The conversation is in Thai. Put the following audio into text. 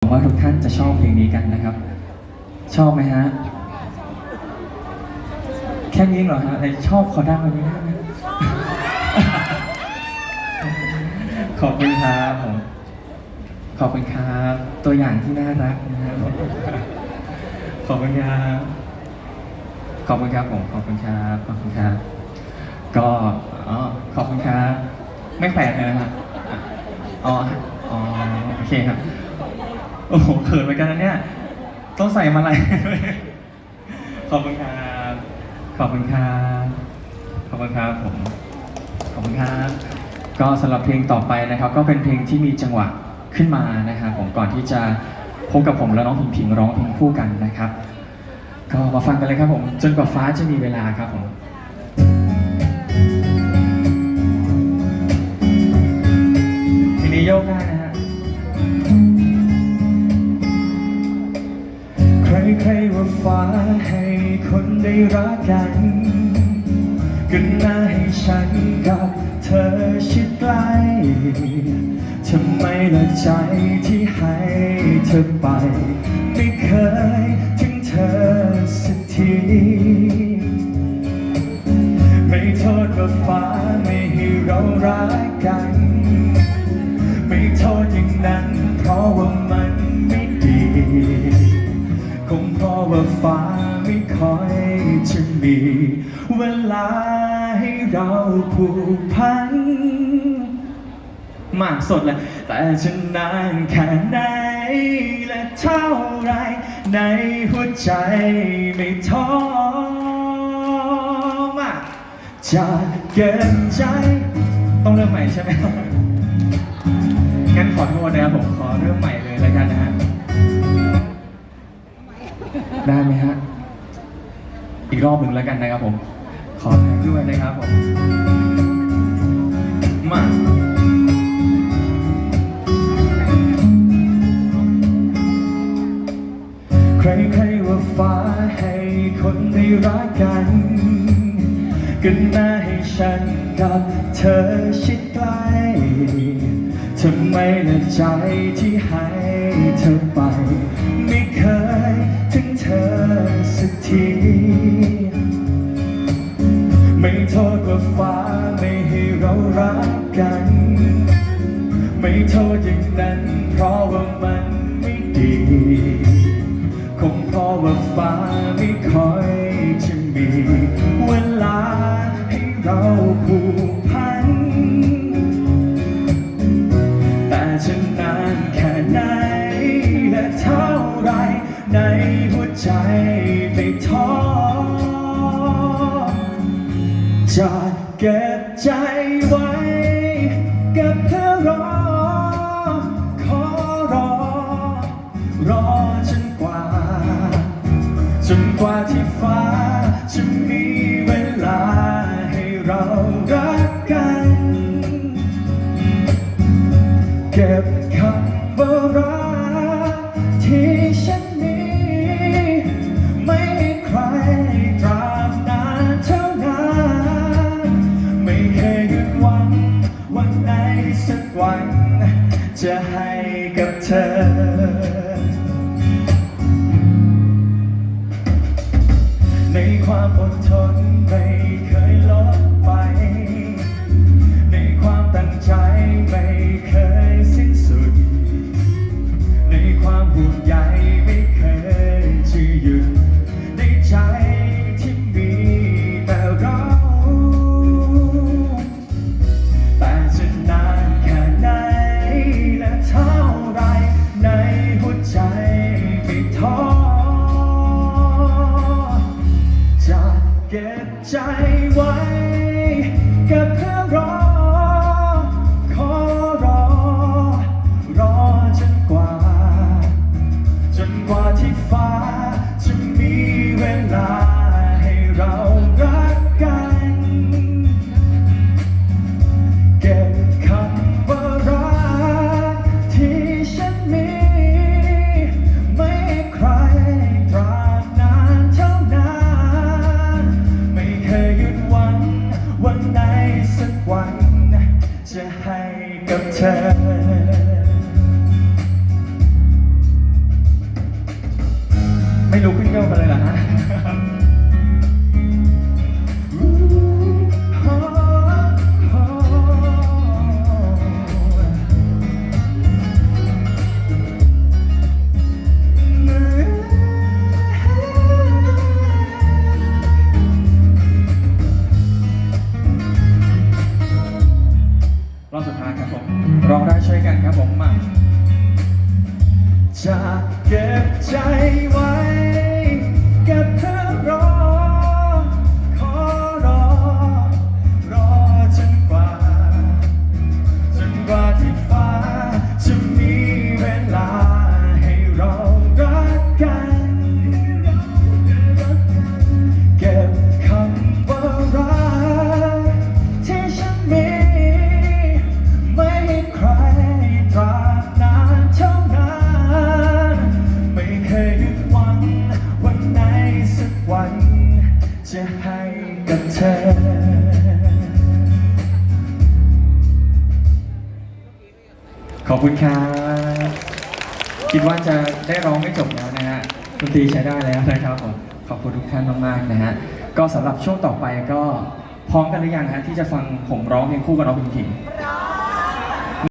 หวังว่าทุกท่านจะชอบเพลงนี้กันนะครับ ชอบไหมฮะ แค่นี้เหรอฮะไอชอบขอดังกว่านี้ได้ไหมขอบคุณครับผมขอบคุณครับ ตัวอย่างที่น่ารักนะครับขอบคุณครับ ขอบคุณครับผม ขอบคุณครับ ขอบคุณครับ ก็อ๋อขอบคุณครับ ไม่แฝงเลยนะครับอ๋อ อ๋อ โอเคครับ โอ้โหเขินเหมือนกันนะเนี่ย ต้องใส่มาอะไร ขอบคุณครับขอบคุณครับขอบคุณครับผม ขอบคุณครับ ก็สำหรับเพลงต่อไปนะครับ ก็เป็นเพลงที่มีจังหวะขึ้นมานะครับผมก่อนที่จะพบกับผมและน้องพิงพิงร้องเพลงคู่กันนะครับ ก็มาฟังกันเลยครับผม จนกว่าฟ้าจะมีเวลาครับผมทีนี้โยกได้นะ ฮะใครว่าฟ้าให้คนได้รักกันก็น่าให้ฉันกับเธอชิดใกล้ทำไมละใจที่ให้เธอไป ไม่เคยถึงเธอสักที ไม่โทษว่าฟ้าไม่ให้เรารักกัน ไม่โทษอย่างนั้น มีเวลาให้เราผูกพัน มากสดเลยแต่จะนนานแค่ไหนและเท่าไรในหัวใจไม่ท้อมากจะเกินใจต้องเริ่มใหม่ใช่ไหมครับงั้นขอโทษนะครับผมขอเริ่มใหม่เลยแล้วกันนะฮะได้ไหม กรอบหนึ่งแล้วกันนะครับผม ขอแท็กด้วยนะครับผม มาใครๆว่าฟ้าให้คนได้รักกันก็น่าให้ฉันกับเธอชิดใกล้ทำไมละใจที่ให้เธอไป โทษว่าฟ้าไม่ให้เรารักกัน ไม่โทษอย่างนั้น เพราะว่ามันไม่ดีคงเพราะว่าฟ้าไม่ค่อยจะมีเวลาให้เราผูกพัน แต่จะนานแค่ไหนและเท่าไรในหัวใจไม่ จะเก็บใจไว้กับเธอรอ ขอรอ รอจนกว่า จนกว่าที่ฟ้าจะมีเวลาให้เรารักกัน เก็บ จะให้กับเธอ ในความอดทนไม่เคยลดไป ในความตั้งใจไม่เคย ธอไม่รู้ขึ้นเกี่ยวกันเลยเหรอฮะ องได้ช่วยกันครับผมมาจะเก็บใจไว้ ธอ ขอบคุณครับคิดว่าจะได้ร้องไม่จบแล้วนะฮะดนตรีใช้ได้แล้วนะครับผมขอบคุณทุกท่านมากๆนะฮะก็สำหรับช่วงต่อไปก็พร้อมกันหรือยังฮะที่จะฟังผมร้องเพลงคู่กับน้องพิงพิง